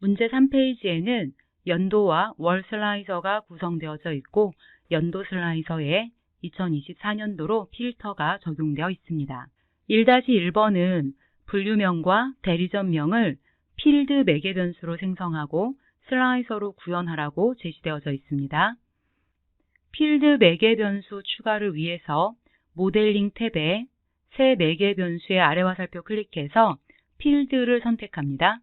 문제 3페이지에는 연도와 월 슬라이서가 구성되어져 있고 연도 슬라이서에 2024년도로 필터가 적용되어 있습니다. 1-1번은 분류명과 대리점명을 필드 매개 변수로 생성하고 슬라이서로 구현하라고 제시되어져 있습니다. 필드 매개 변수 추가를 위해서 모델링 탭에 새 매개 변수의 아래 화살표 클릭해서 필드를 선택합니다.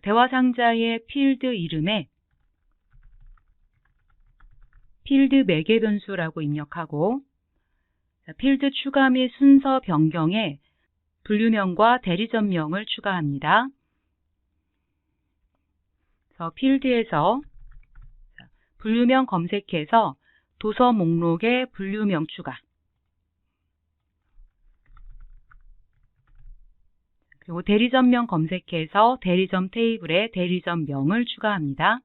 대화 상자의 필드 이름에 필드 매개 변수라고 입력하고 필드 추가 및 순서 변경에 분류명과 대리점명을 추가합니다. 그래서 필드에서 분류명 검색해서 도서 목록에 분류명 추가 그리고 대리점명 검색해서 대리점 테이블에 대리점명을 추가합니다.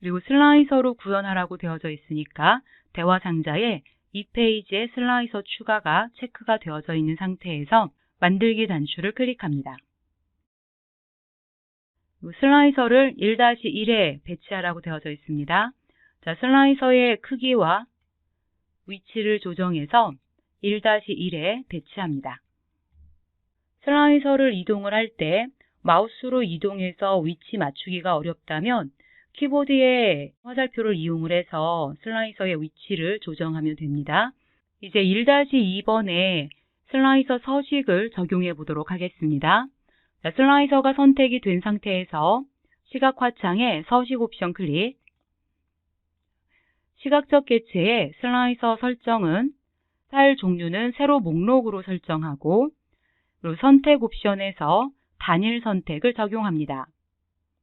그리고 슬라이서로 구현하라고 되어져 있으니까 대화 상자에 이 페이지에 슬라이서 추가가 체크가 되어져 있는 상태에서 만들기 단추를 클릭합니다. 슬라이서를 1-1에 배치하라고 되어져 있습니다. 자, 슬라이서의 크기와 위치를 조정해서 1-1에 배치합니다. 슬라이서를 이동을 할 때 마우스로 이동해서 위치 맞추기가 어렵다면 키보드의 화살표를 이용을 해서 슬라이서의 위치를 조정하면 됩니다. 이제 1-2번에 슬라이서 서식을 적용해 보도록 하겠습니다. 자, 슬라이서가 선택이 된 상태에서 시각 화창에 서식 옵션 클릭 시각적 개체의 슬라이서 설정은 파일 종류는 세로 목록으로 설정하고 그리고 선택 옵션에서 단일 선택을 적용합니다.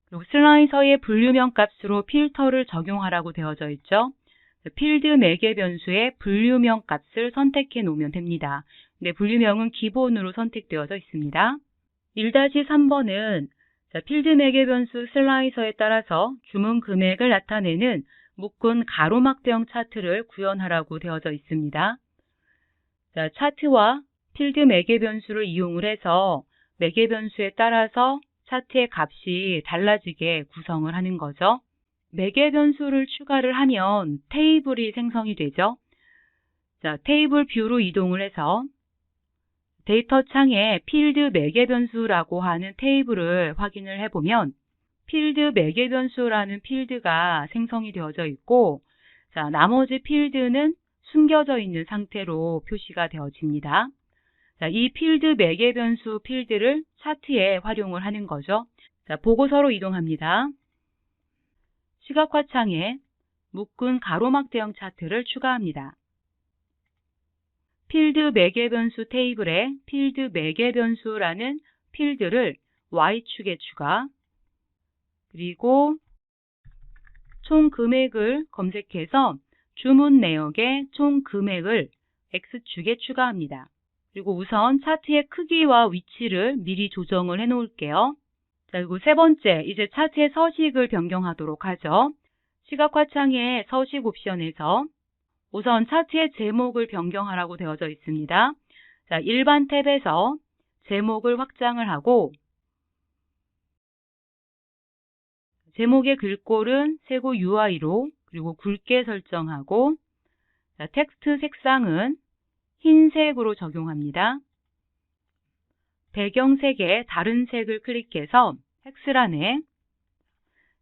그리고 슬라이서의 분류명 값으로 필터를 적용하라고 되어져 있죠. 필드 매개 변수의 분류명 값을 선택해 놓으면 됩니다. 근데 분류명은 기본으로 선택되어져 있습니다. 1-3번은 필드 매개 변수 슬라이서에 따라서 주문 금액을 나타내는 묶은 가로막대형 차트를 구현하라고 되어져 있습니다. 자, 차트와 필드 매개 변수를 이용을 해서 매개 변수에 따라서 차트의 값이 달라지게 구성을 하는 거죠. 매개 변수를 추가를 하면 테이블이 생성이 되죠. 자, 테이블 뷰로 이동을 해서 데이터 창에 필드 매개 변수라고 하는 테이블을 확인을 해보면 필드 매개 변수라는 필드가 생성이 되어져 있고 자, 나머지 필드는 숨겨져 있는 상태로 표시가 되어집니다. 자, 이 필드 매개 변수 필드를 차트에 활용을 하는 거죠. 자, 보고서로 이동합니다. 시각화 창에 묶은 가로막 대형 차트를 추가합니다. 필드 매개 변수 테이블에 필드 매개 변수라는 필드를 Y축에 추가 그리고 총 금액을 검색해서 주문 내역에 총 금액을 X축에 추가합니다. 그리고 우선 차트의 크기와 위치를 미리 조정을 해 놓을게요. 자, 그리고 세 번째, 이제 차트의 서식을 변경하도록 하죠. 시각화 창의 서식 옵션에서 우선 차트의 제목을 변경하라고 되어져 있습니다. 자, 일반 탭에서 제목을 확장을 하고 제목의 글꼴은 세고 UI로 그리고 굵게 설정하고 자, 텍스트 색상은 흰색으로 적용합니다. 배경색의 다른 색을 클릭해서 헥스란에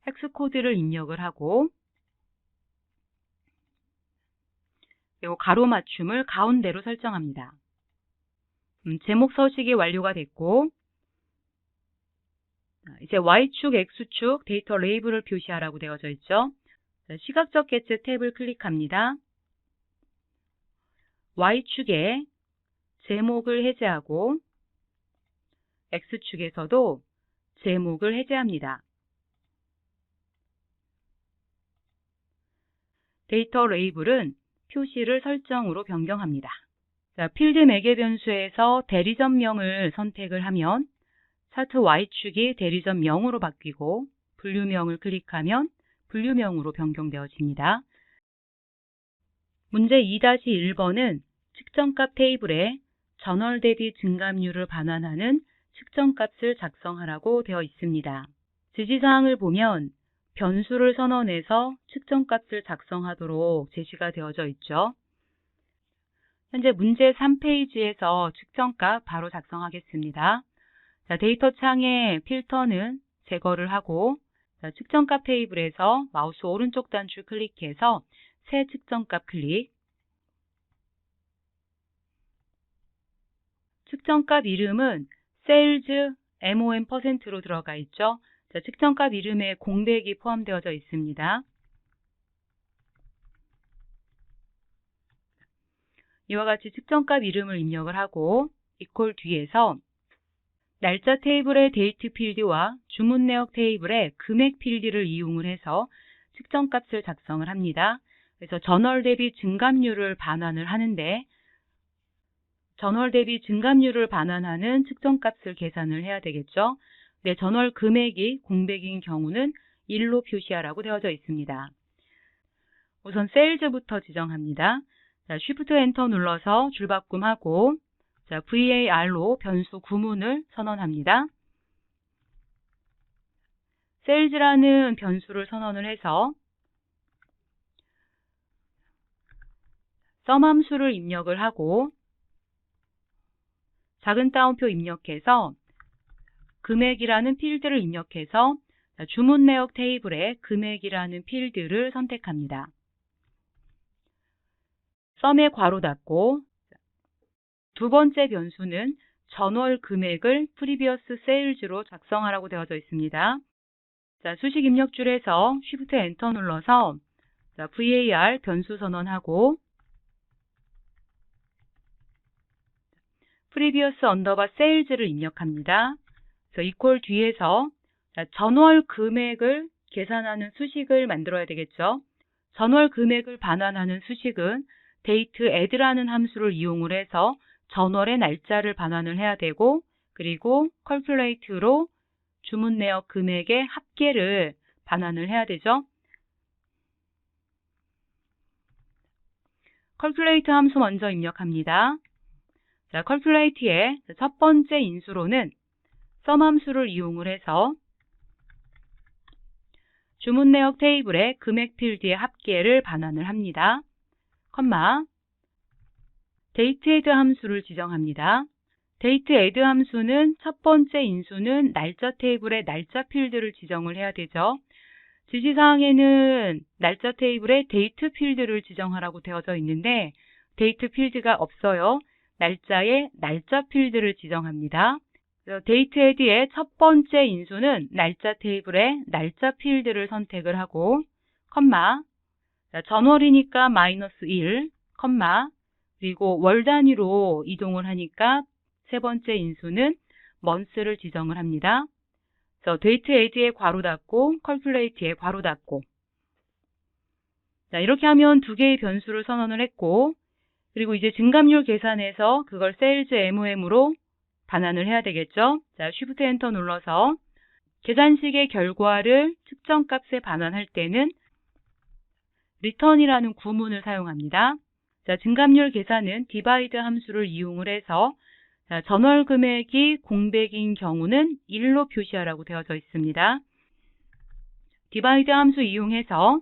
헥스 코드를 입력을 하고 그리고 가로 맞춤을 가운데로 설정합니다. 음, 제목 서식이 완료가 됐고 이제 Y축, X축 데이터 레이블을 표시하라고 되어져 있죠. 시각적 개체 탭을 클릭합니다. Y축에 제목을 해제하고 X축에서도 제목을 해제합니다. 데이터 레이블은 표시를 설정으로 변경합니다. 자, 필드 매개 변수에서 대리점명을 선택을 하면 차트 Y축이 대리점 0으로 바뀌고 분류명을 클릭하면 분류명으로 변경되어집니다. 문제 2-1번은 측정값 테이블에 전월 대비 증감률을 반환하는 측정값을 작성하라고 되어 있습니다. 지시사항을 보면 변수를 선언해서 측정값을 작성하도록 제시가 되어져 있죠. 현재 문제 3페이지에서 측정값 바로 작성하겠습니다. 자, 데이터 창에 필터는 제거를 하고 자, 측정값 테이블에서 마우스 오른쪽 단추 클릭해서 새 측정값 클릭 측정값 이름은 sales MOM%로 들어가 있죠. 자, 측정값 이름에 공백이 포함되어져 있습니다. 이와 같이 측정값 이름을 입력을 하고 이퀄 뒤에서 날짜 테이블의 데이트 필드와 주문 내역 테이블의 금액 필드를 이용을 해서 측정값을 작성을 합니다. 그래서 전월 대비 증감률을 반환을 하는데 전월 대비 증감률을 반환하는 측정값을 계산을 해야 되겠죠. 네, 전월 금액이 공백인 경우는 1로 표시하라고 되어져 있습니다. 우선 세일즈부터 지정합니다. 자, 엔터 눌러서 줄바꿈하고 자, VAR로 변수 구문을 선언합니다. 세일즈라는 변수를 선언을 해서 썸 함수를 입력을 하고 작은 따옴표 입력해서 금액이라는 필드를 입력해서 주문 내역 테이블에 금액이라는 필드를 선택합니다. 썸에 괄호 닫고 두 번째 변수는 전월 금액을 프리비어스 세일즈로 작성하라고 되어져 있습니다. 자, 수식 입력 줄에서 Shift 엔터 눌러서 자, VAR 변수 선언하고 프리비어스 언더바 세일즈를 입력합니다. 그래서 이퀄 뒤에서 전월 금액을 계산하는 수식을 만들어야 되겠죠. 전월 금액을 반환하는 수식은 데이트 add라는 함수를 이용을 해서 전월의 날짜를 반환을 해야 되고 그리고 calculate로 주문 내역 금액의 합계를 반환을 해야 되죠. calculate 함수 먼저 입력합니다. 자, calculate의 첫 번째 인수로는 sum 함수를 이용을 해서 주문 내역 테이블의 금액 필드의 합계를 반환을 합니다. 컴마 데이트 헤드 함수를 지정합니다. 데이트 헤드 함수는 첫 번째 인수는 날짜 테이블의 날짜 필드를 지정을 해야 되죠. 지시사항에는 날짜 테이블의 데이트 필드를 지정하라고 되어져 있는데 데이트 필드가 없어요. 날짜에 날짜 필드를 지정합니다. 데이트 헤드의 첫 번째 인수는 날짜 테이블의 날짜 필드를 선택을 하고 컴마 전월이니까 마이너스 1, 컴마 그리고 월 단위로 이동을 하니까 세 번째 인수는 month를 지정을 합니다. 그래서 데이트 에이드에 괄호 닫고 컬큘레이트에 괄호 닫고 자, 이렇게 하면 두 개의 변수를 선언을 했고 그리고 이제 증감률 계산해서 그걸 세일즈 MOM으로 반환을 해야 되겠죠. 자, 쉬프트 엔터 눌러서 계산식의 결과를 측정값에 반환할 때는 return이라는 구문을 사용합니다. 자, 증감률 계산은 divide 함수를 이용을 해서 자, 전월 금액이 공백인 경우는 1로 표시하라고 되어져 있습니다. divide 함수 이용해서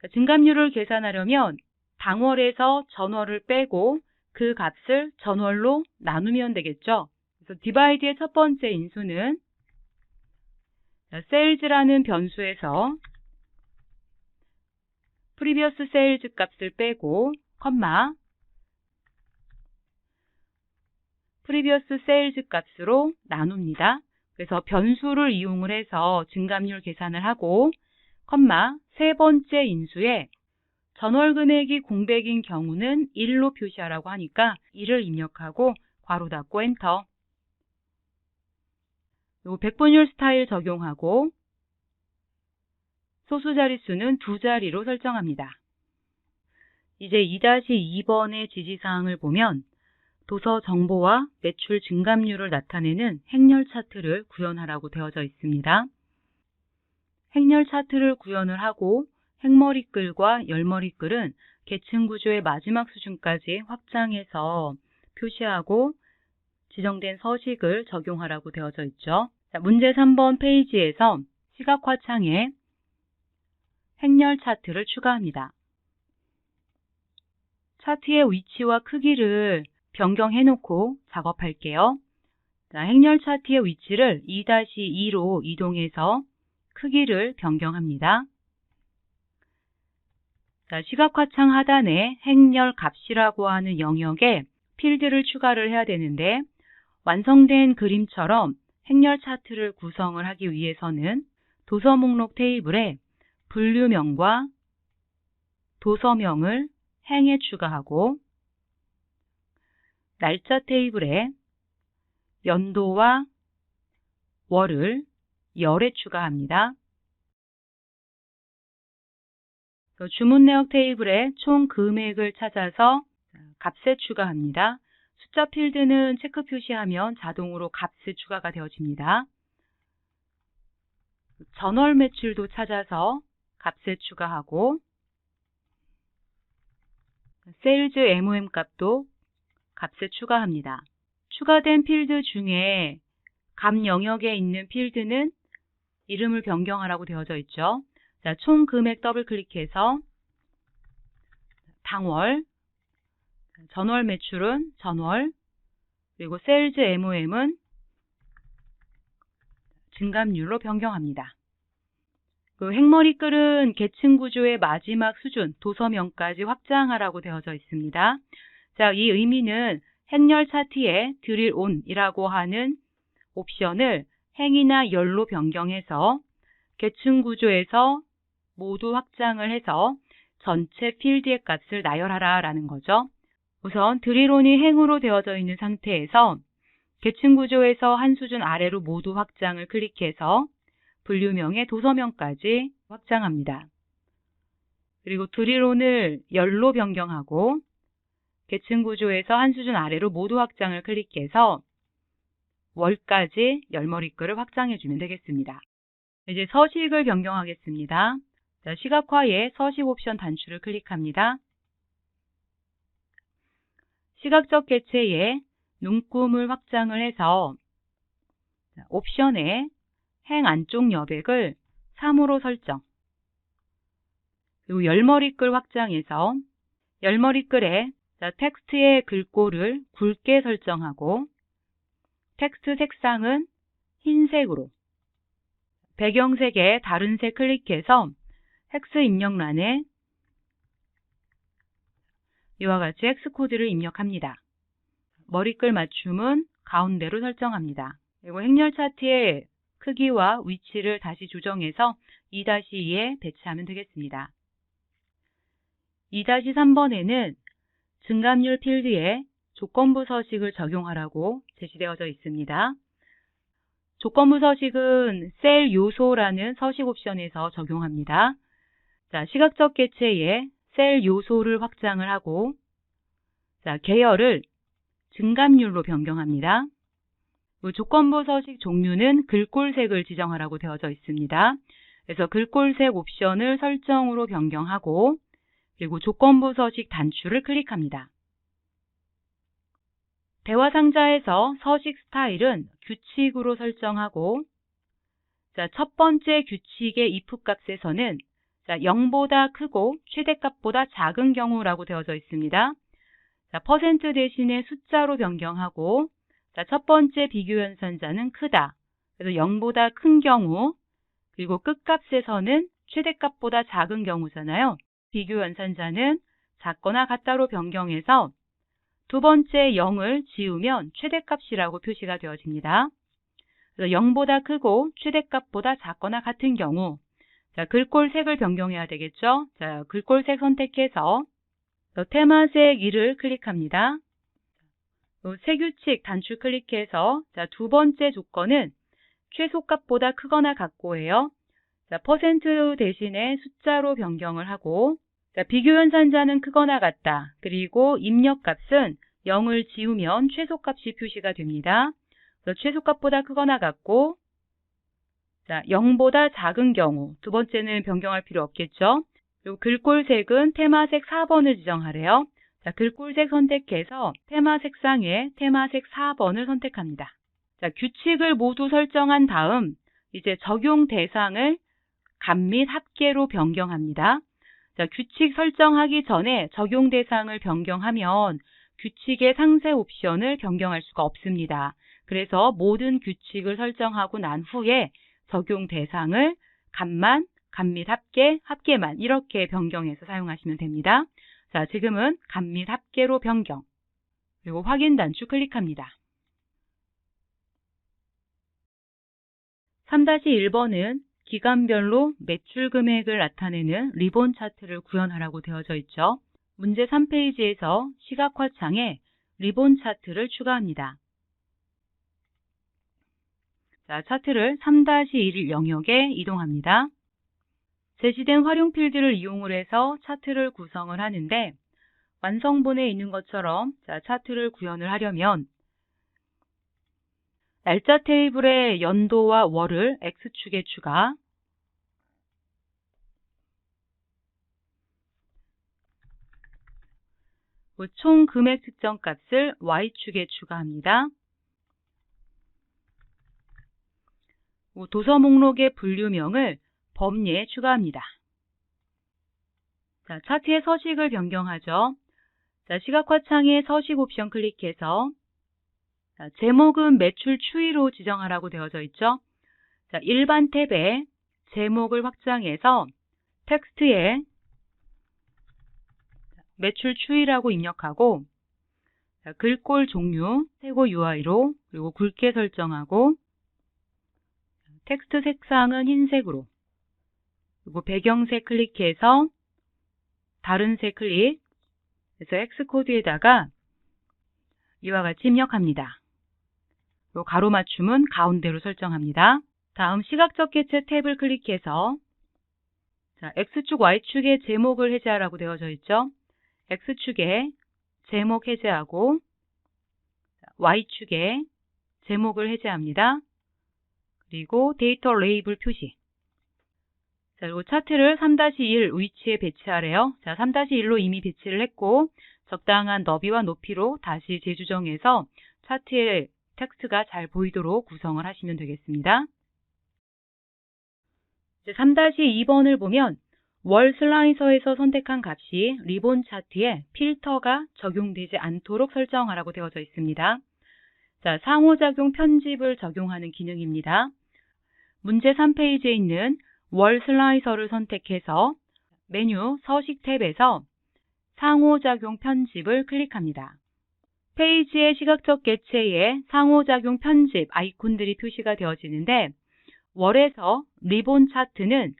자, 증감률을 계산하려면 당월에서 전월을 빼고 그 값을 전월로 나누면 되겠죠. 그래서 divide의 첫 번째 인수는 sales라는 변수에서 previous sales 값을 빼고 컴마 previous sales 값으로 나눕니다. 그래서 변수를 이용을 해서 증감률 계산을 하고 컴마 세 번째 인수에 전월 금액이 공백인 경우는 1로 표시하라고 하니까 1을 입력하고 괄호 닫고 엔터 그리고 백분율 스타일 적용하고 소수 자릿수는 두 자리로 설정합니다. 이제 2-2번의 지시사항을 보면 도서 정보와 매출 증감률을 나타내는 행렬 차트를 구현하라고 되어져 있습니다. 행렬 차트를 구현을 하고 행머리글과 지정된 서식을 적용하라고 되어져 있죠. 자, 문제 3번 페이지에서 시각화 창에 행렬 차트를 추가합니다. 차트의 위치와 크기를 변경해 놓고 작업할게요. 자, 행렬 차트의 위치를 2-2로 이동해서 크기를 변경합니다. 자, 시각화창 하단에 행렬 값이라고 하는 영역에 필드를 추가를 해야 되는데 완성된 그림처럼 행렬 차트를 구성을 하기 위해서는 도서 목록 테이블에 분류명과 도서명을 행에 추가하고 날짜 테이블에 연도와 월을 열에 추가합니다. 주문 내역 테이블에 총 금액을 찾아서 값에 추가합니다. 숫자 필드는 체크 표시하면 자동으로 값에 추가가 되어집니다. 전월 매출도 찾아서 값에 추가하고 세일즈 MOM 값도 값에 추가합니다. 추가된 필드 중에 값 영역에 있는 필드는 이름을 변경하라고 되어져 있죠. 자, 총 금액 더블 클릭해서 당월, 전월 매출은 전월, 그리고 세일즈 MOM은 증감률로 변경합니다. 그 행머리 끌은 계층 구조의 마지막 수준 도서명까지 확장하라고 되어져 있습니다. 자, 이 의미는 행렬 차트에 드릴 온이라고 하는 옵션을 행이나 열로 변경해서 계층 구조에서 모두 확장을 해서 전체 필드의 값을 나열하라 라는 거죠. 우선 드릴온이 행으로 되어져 있는 상태에서 계층 구조에서 한 수준 아래로 모두 확장을 클릭해서 분류명의 도서명까지 확장합니다. 그리고 드릴온을 열로 변경하고 계층 구조에서 한 수준 아래로 모두 확장을 클릭해서 월까지 열머리글을 확장해 주면 되겠습니다. 이제 서식을 변경하겠습니다. 자, 시각화에 서식 옵션 단추를 클릭합니다. 시각적 개체에 눈금을 확장을 해서 옵션에 행 안쪽 여백을 3으로 설정 그리고 열머리글 확장해서 열머리글에 텍스트의 글꼴을 굵게 설정하고 텍스트 색상은 흰색으로 배경색에 다른 색 클릭해서 텍스트 입력란에 이와 같이 헥스 코드를 입력합니다. 머리글 맞춤은 가운데로 설정합니다. 그리고 행렬 차트의 크기와 위치를 다시 조정해서 2-2에 배치하면 되겠습니다. 2-3번에는 증감률 필드에 조건부 서식을 적용하라고 제시되어져 있습니다. 조건부 서식은 셀 요소라는 서식 옵션에서 적용합니다. 자, 시각적 개체에 셀 요소를 확장을 하고 자, 계열을 증감률로 변경합니다. 조건부 서식 종류는 글꼴색을 지정하라고 되어져 있습니다. 그래서 글꼴색 옵션을 설정으로 변경하고 그리고 조건부 서식 단추를 클릭합니다. 대화 상자에서 서식 스타일은 규칙으로 설정하고 자, 첫 번째 규칙의 if 값에서는 자, 0보다 크고 최대값보다 작은 경우라고 되어져 있습니다. 자, 퍼센트 대신에 숫자로 변경하고 자, 첫 번째 비교 연산자는 크다. 그래서 0보다 큰 경우 그리고 끝값에서는 최대값보다 작은 경우잖아요. 비교 연산자는 작거나 같다로 변경해서 두 번째 0을 지우면 최대값이라고 표시가 되어집니다. 그래서 0보다 크고 최대값보다 작거나 같은 경우 자, 글꼴 색을 변경해야 되겠죠? 자, 글꼴 색 선택해서 테마색 1을 클릭합니다. 세규칙 단추 클릭해서 자, 두 번째 조건은 최소값보다 크거나 같고예요. 자, 퍼센트 대신에 숫자로 변경을 하고 자, 비교 연산자는 크거나 같다. 그리고 입력값은 0을 지우면 최소값이 표시가 됩니다. 최소값보다 크거나 같고 자, 0보다 작은 경우 두 번째는 변경할 필요 없겠죠. 그리고 글꼴색은 테마색 4번을 지정하래요. 자, 글꼴색 선택해서 테마 색상에 테마색 4번을 선택합니다. 자, 규칙을 모두 설정한 다음 이제 적용 대상을 감및 합계로 변경합니다. 자, 규칙 설정하기 전에 적용 대상을 변경하면 규칙의 상세 옵션을 변경할 수가 없습니다. 그래서 모든 규칙을 설정하고 난 후에 적용 대상을 감만, 감및 합계, 합계만 이렇게 변경해서 사용하시면 됩니다. 자, 지금은 감및 합계로 변경. 그리고 확인 단추 클릭합니다. 3-1번은 기간별로 매출 금액을 나타내는 리본 차트를 구현하라고 되어져 있죠. 문제 3페이지에서 시각화 창에 리본 차트를 추가합니다. 자, 차트를 3-1 영역에 이동합니다. 제시된 활용 필드를 이용을 해서 차트를 구성을 하는데 완성본에 있는 것처럼 자, 차트를 구현을 하려면 날짜 테이블의 연도와 월을 X축에 추가 총 금액 측정 값을 Y축에 추가합니다. 도서 목록의 분류명을 범위에 추가합니다. 자, 차트의 서식을 변경하죠. 자, 시각화 창에 서식 옵션 클릭해서 자, 제목은 매출 추이로 지정하라고 되어져 있죠. 자, 일반 탭에 제목을 확장해서 텍스트에 매출 추이라고 입력하고 자, 글꼴 종류 세고 UI로 그리고 굵게 설정하고 텍스트 색상은 흰색으로 그리고 배경색 클릭해서 다른 색 클릭 그래서 X코드에다가 이와 같이 입력합니다. 가로 맞춤은 가운데로 설정합니다. 다음 시각적 개체 탭을 클릭해서 자, X축, Y축의 제목을 해제하라고 되어져 있죠. X축에 제목 해제하고 Y축에 제목을 해제합니다. 그리고 데이터 레이블 표시. 자, 그리고 차트를 3-1 위치에 배치하래요. 자, 3-1로 이미 배치를 했고 적당한 너비와 높이로 다시 재조정해서 차트에 텍스트가 잘 보이도록 구성을 하시면 되겠습니다. 이제 3-2번을 보면 월 슬라이서에서 선택한 값이 리본 차트에 필터가 적용되지 않도록 설정하라고 되어져 있습니다. 자, 상호작용 편집을 적용하는 기능입니다. 문제 3페이지에 있는 월 슬라이서를 선택해서 메뉴 서식 탭에서 상호작용 편집을 클릭합니다. 페이지의 시각적 개체에 상호작용 편집 아이콘들이 표시가 되어지는데 월에서 리본 차트는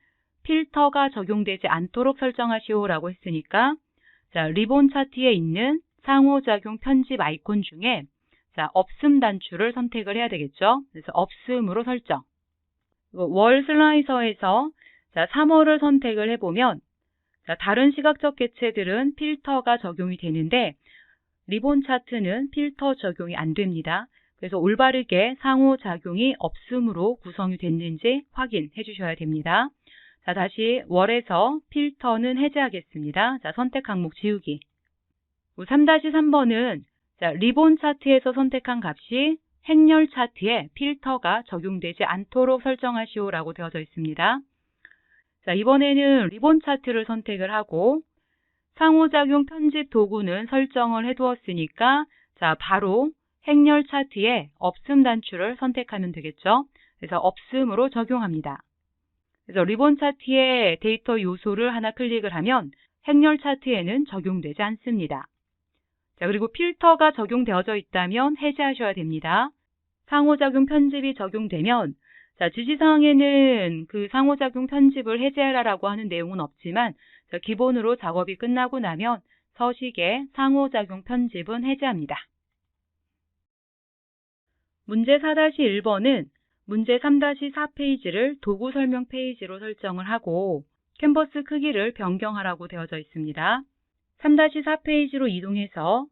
필터가 적용되지 않도록 설정하시오라고 했으니까 자, 리본 차트에 있는 상호작용 편집 아이콘 중에 자, 없음 단추를 선택을 해야 되겠죠. 그래서 없음으로 설정. 월 슬라이서에서 자, 3월을 선택을 해보면 자, 다른 시각적 개체들은 필터가 적용이 되는데 리본 차트는 필터 적용이 안 됩니다. 그래서 올바르게 상호작용이 없음으로 구성이 됐는지 확인해 주셔야 됩니다. 자, 다시 월에서 필터는 해제하겠습니다. 자, 선택 항목 지우기. 3-3번은 자, 리본 차트에서 선택한 값이 행렬 차트에 필터가 적용되지 않도록 설정하시오라고 되어져 있습니다. 자, 이번에는 리본 차트를 선택을 하고 상호작용 편집 도구는 설정을 해두었으니까 자, 바로 행렬 차트에 없음 단추를 선택하면 되겠죠. 그래서 없음으로 적용합니다. 그래서 리본 차트에 데이터 요소를 하나 클릭을 하면 행렬 차트에는 적용되지 않습니다. 자, 그리고 필터가 적용되어져 있다면 해제하셔야 됩니다. 상호작용 편집이 적용되면 자, 지시사항에는 그 상호작용 편집을 해제하라고 하는 내용은 없지만 자, 기본으로 작업이 끝나고 나면 서식에 상호작용 편집은 해제합니다. 문제 4-1번은 문제 3-4페이지를 도구 설명 페이지로 설정을 하고 캔버스 크기를 변경하라고 되어져 있습니다. 3-4페이지로 이동해서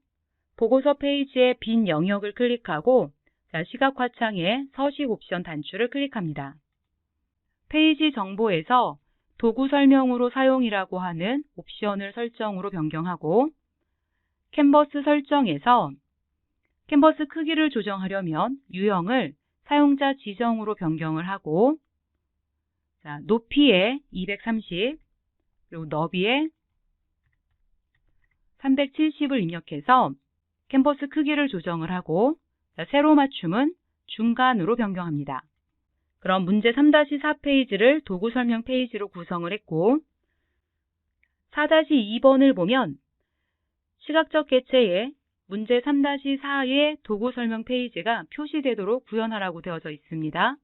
보고서 페이지의 빈 영역을 클릭하고 자, 시각 화 창에 서식 옵션 단추를 클릭합니다. 페이지 정보에서 도구 설명으로 사용이라고 하는 옵션을 설정으로 변경하고 캔버스 설정에서 캔버스 크기를 조정하려면 유형을 사용자 지정으로 변경을 하고 자, 높이에 230 그리고 너비에 370을 입력해서 캔버스 크기를 조정을 하고 자, 세로 맞춤은 중간으로 변경합니다. 그럼 문제 3-4 페이지를 도구 설명 페이지로 구성을 했고 4-2번을 보면 시각적 개체에 문제 3-4의 도구 설명 페이지가 표시되도록 구현하라고 되어져 있습니다.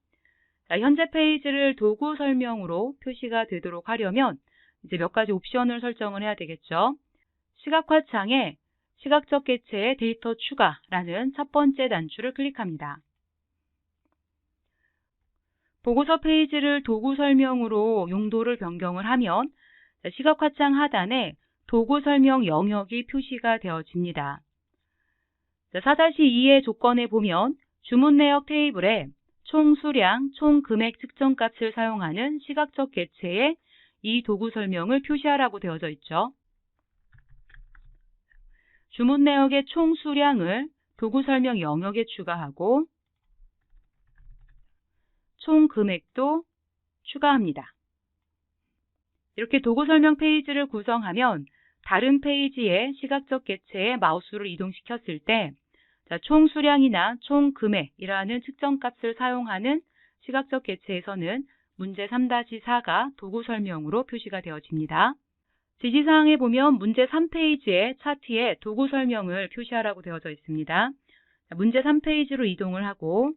자, 현재 페이지를 도구 설명으로 표시가 되도록 하려면 이제 몇 가지 옵션을 설정을 해야 되겠죠. 시각화 창에 시각적 개체의 데이터 추가라는 첫 번째 단추를 클릭합니다. 보고서 페이지를 도구 설명으로 용도를 변경을 하면 시각화창 하단에 도구 설명 영역이 표시가 되어집니다. 4-2의 조건에 보면 주문 내역 테이블에 총 수량, 총 금액 측정 값을 사용하는 시각적 개체에 이 도구 설명을 표시하라고 되어져 있죠. 주문 내역의 총 수량을 도구 설명 영역에 추가하고 총 금액도 추가합니다. 이렇게 도구 설명 페이지를 구성하면 다른 페이지에 시각적 개체에 마우스를 이동시켰을 때 총 수량이나 총 금액이라는 측정 값을 사용하는 시각적 개체에서는 문제 3-4가 도구 설명으로 표시가 되어집니다. 지시사항에 보면 문제 3페이지의 차트에 도구 설명을 표시하라고 되어져 있습니다. 문제 3페이지로 이동을 하고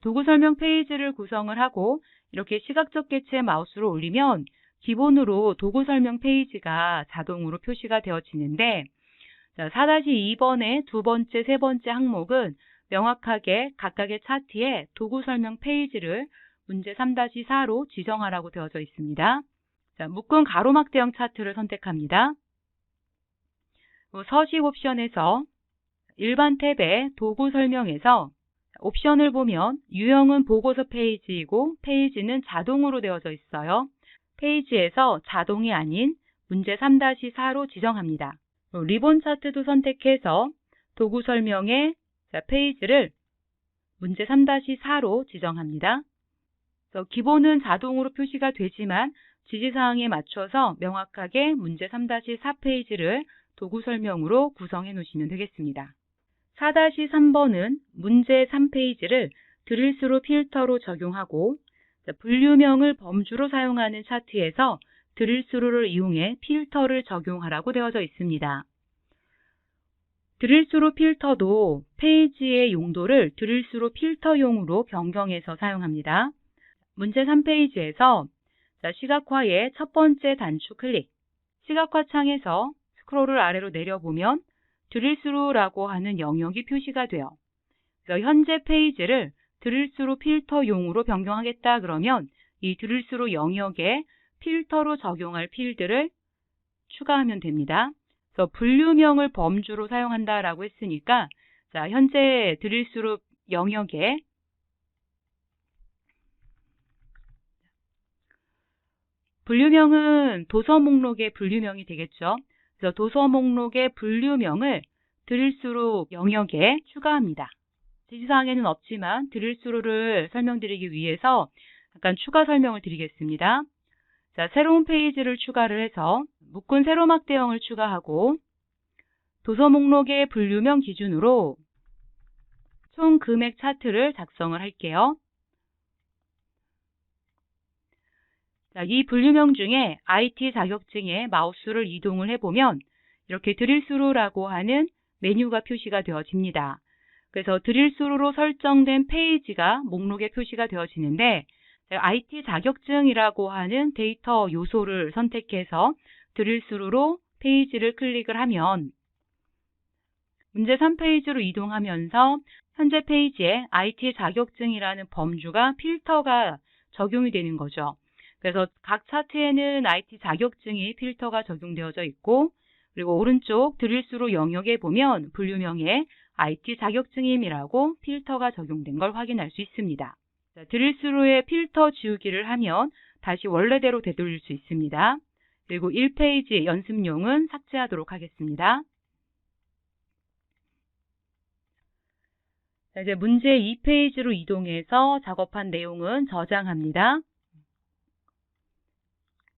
도구 설명 페이지를 구성을 하고 이렇게 시각적 개체 마우스로 올리면 기본으로 도구 설명 페이지가 자동으로 표시가 되어지는데 4-2번의 두 번째, 세 번째 항목은 명확하게 각각의 차트에 도구 설명 페이지를 문제 3-4로 지정하라고 되어져 있습니다. 자, 묶은 가로막 대형 차트를 선택합니다. 서식 옵션에서 일반 탭의 도구 설명에서 옵션을 보면 유형은 보고서 페이지이고 페이지는 자동으로 되어져 있어요. 페이지에서 자동이 아닌 문제 3-4로 지정합니다. 리본 차트도 선택해서 도구 설명의 페이지를 문제 3-4로 지정합니다. 기본은 자동으로 표시가 되지만 지시사항에 맞춰서 명확하게 문제 3-4 페이지를 도구 설명으로 구성해 놓으시면 되겠습니다. 4-3번은 문제 3페이지를 드릴스로 필터로 적용하고 분류명을 범주로 사용하는 차트에서 드릴스루를 이용해 필터를 적용하라고 되어져 있습니다. 드릴스루 필터도 페이지의 용도를 드릴스루 필터용으로 변경해서 사용합니다. 문제 3페이지에서 시각화의 첫 번째 단추 클릭, 시각화 창에서 스크롤을 아래로 내려보면 드릴스루라고 하는 영역이 표시가 돼요. 그래서 현재 페이지를 드릴스루 필터용으로 변경하겠다 그러면 이 드릴스루 영역에 필터로 적용할 필드를 추가하면 됩니다. 그래서 분류명을 범주로 사용한다라고 했으니까 자, 현재 드릴스루 영역에 분류명은 도서 목록의 분류명이 되겠죠. 그래서 도서 목록의 분류명을 드릴수록 영역에 추가합니다. 지시사항에는 없지만 드릴수로를 설명드리기 위해서 잠깐 추가 설명을 드리겠습니다. 자, 새로운 페이지를 추가를 해서 묶은 세로막 대형을 추가하고 도서 목록의 분류명 기준으로 총 금액 차트를 작성을 할게요. 자, 이 분류명 중에 IT 자격증에 마우스를 이동을 해보면 이렇게 드릴수로라고 하는 메뉴가 표시가 되어집니다. 그래서 드릴수로로 설정된 페이지가 목록에 표시가 되어지는데 IT 자격증이라고 하는 데이터 요소를 선택해서 드릴수로로 페이지를 클릭을 하면 문제 3페이지로 이동하면서 현재 페이지에 IT 자격증이라는 범주가 필터가 적용이 되는 거죠. 그래서 각 차트에는 IT 자격증이 필터가 적용되어져 있고 그리고 오른쪽 드릴수로 영역에 보면 분류명에 IT 자격증임이라고 필터가 적용된 걸 확인할 수 있습니다. 드릴스루의 필터 지우기를 하면 다시 원래대로 되돌릴 수 있습니다. 그리고 1페이지 연습용은 삭제하도록 하겠습니다. 이제 문제 2페이지로 이동해서 작업한 내용은 저장합니다.